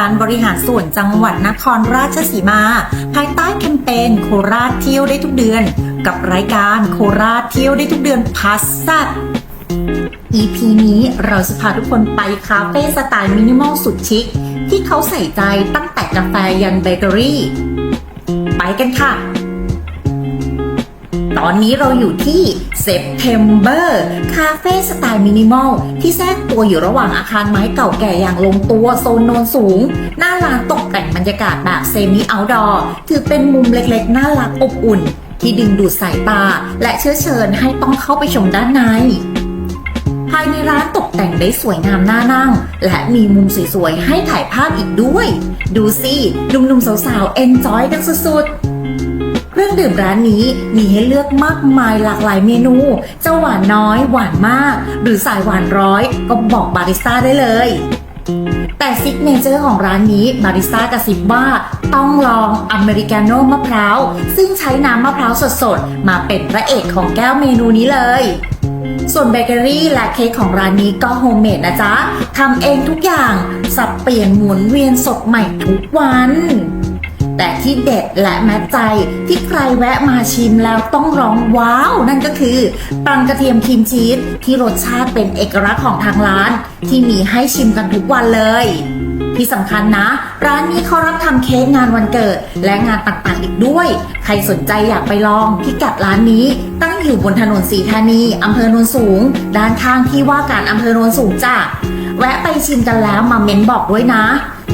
การบริหารส่วนจังหวัดนครราชสีมา ภายใต้แคมเปญโคราชเที่ยวได้ทุกเดือน กับรายการโคราชเที่ยวได้ทุกเดือนพัสซัด EP นี้เราจะพาทุกคนไปคาเฟ่สไตล์มินิมอลสุดชิค ที่เขาใส่ใจตั้งแต่กาแฟยันเบเกอรี่ ไปกันค่ะ ตอนนี้เราอยู่ที่ September คาเฟ่สไตล์มินิมอลที่แทรกตัวอยู่ระหว่างอาคารไม้เก่าแก่อย่างลงตัวโซนโนนสูง หน้าร้านตกแต่งบรรยากาศแบบเซมิเอาดอร์ถือเป็นมุมเล็กๆ น่ารักอบอุ่น ที่ดึงดูดสายตา และเชื้อเชิญให้ต้องเข้าไปชมด้านในภายในร้านตกแต่งได้สวยงามน่านั่ง และมีมุมสวยๆ ให้ถ่ายภาพอีกด้วย ดูสิหนุ่มๆสาวๆเอนจอยกันสุดๆ รื่องดื่มร้านนี้มีให้เลือกมากมายหลากหลายเมนูจะหวานน้อย หวานมาก หรือสายหวานร้อย ก็บอกบาริสต้าได้เลย แต่ซิกเนเจอร์ของร้านนี้บาริสต้ากระซิบว่าต้องลองอเมริกาโน่มะพร้าว ซึ่งใช้น้ำมะพร้าวสดๆ มาเป็นพระเอกของแก้วเมนูนี้เลยส่วนเบเกอรี่และเค้กของร้านนี้ก็โฮมเมดนะจ๊ะ ทำเองทุกอย่าง สับเปลี่ยนหมุนเวียนสดใหม่ทุกวัน แต่ที่เด็ดและแม้ใจที่ใครแวะมาชิมแล้วต้องร้องว้าว นั่นก็คือปังกระเทียมครีมชีสที่รสชาติเป็นเอกลักษณ์ของทางร้าน ที่มีให้ชิมกันทุกวันเลยที่สำคัญนะ ร้านนี้เขารับทำเค้กงานวันเกิด และงานต่างๆอีกด้วย ใครสนใจอยากไปลองพิกัดร้านนี้ ตั้งอยู่บนถนนสีธานีอำเภอโนนสูง ด้านข้างที่ว่าการอำเภอโนนสูงจ้ะแวะไปชิมกันแล้วมาเม้นบอกด้วยนะ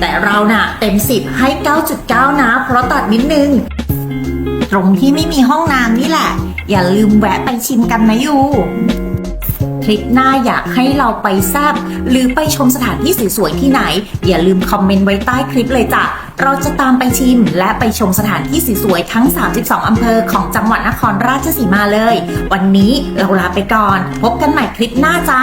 แต่เราน่ะเต็ม 10 ให้ 9.9 นะ เพราะตัดนิดนึง ตรงที่ไม่มีห้องน้ำนี่แหละ อย่าลืมแวะไปชิมกันนะยูคลิปหน้าอยากให้เราไปแซบหรือไปชมสถานที่สวยๆที่ไหน อย่าลืมคอมเมนต์ไว้ใต้คลิปเลยจ้ะ เราจะตามไปชิม และไปชมสถานที่สวยๆทั้ง 32 อำเภอของจังหวัดนครราชสีมาเลย วันนี้เราลาไปก่อน พบกันใหม่คลิปหน้าจ้า